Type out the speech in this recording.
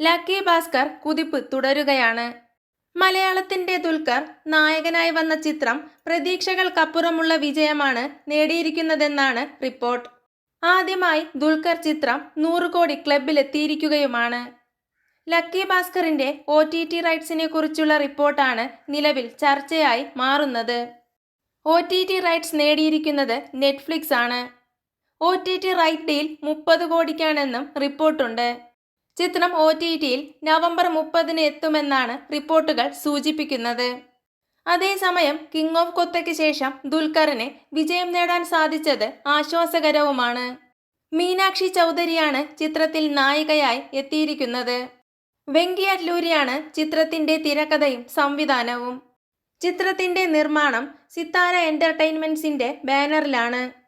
Lucky Bhaskar കുതിപ്പ് തുടരുകയാണ്. മലയാളത്തിന്റെ ദുൽഖർ നായകനായി വന്ന ചിത്രം പ്രതീക്ഷകൾക്കപ്പുറമുള്ള വിജയമാണ് നേടിയിരിക്കുന്നതെന്നാണ് റിപ്പോർട്ട്. ആദ്യമായി ദുൽഖർ ചിത്രം നൂറ് കോടി ക്ലബിലെത്തിയിരിക്കുകയുമാണ് ലക്കി ഭാസ്കറിന്റെ ഒ ടി ടി റൈറ്റ്സിനെ കുറിച്ചുള്ള റിപ്പോർട്ടാണ് നിലവിൽ ചർച്ചയായി മാറുന്നത്. ഒ ടി ടി റൈറ്റ്സ് നേടിയിരിക്കുന്നത് നെറ്റ്ഫ്ലിക്സ് ആണ് O T T right deal മുപ്പത് കോടിക്കാണെന്നും റിപ്പോർട്ടുണ്ട്. ചിത്രം ഒ ടി ടിയിൽ നവംബർ മുപ്പതിന് എത്തുമെന്നാണ് റിപ്പോർട്ടുകൾ സൂചിപ്പിക്കുന്നത്. അതേസമയം കിങ് ഓഫ് കൊത്തയ്ക്ക് ശേഷം ദുൽഖറിന് വിജയം നേടാൻ സാധിച്ചത് ആശ്വാസകരവുമാണ്. മീനാക്ഷി ചൗധരിയാണ് ചിത്രത്തിൽ നായികയായി എത്തിയിരിക്കുന്നത്. വെങ്കി അല്ലൂരിയാണ് ചിത്രത്തിന്റെ തിരക്കഥയും സംവിധാനവും. ചിത്രത്തിന്റെ നിർമ്മാണം സിത്താര എന്റർടൈൻമെന്റ്സിന്റെ ബാനറിലാണ്.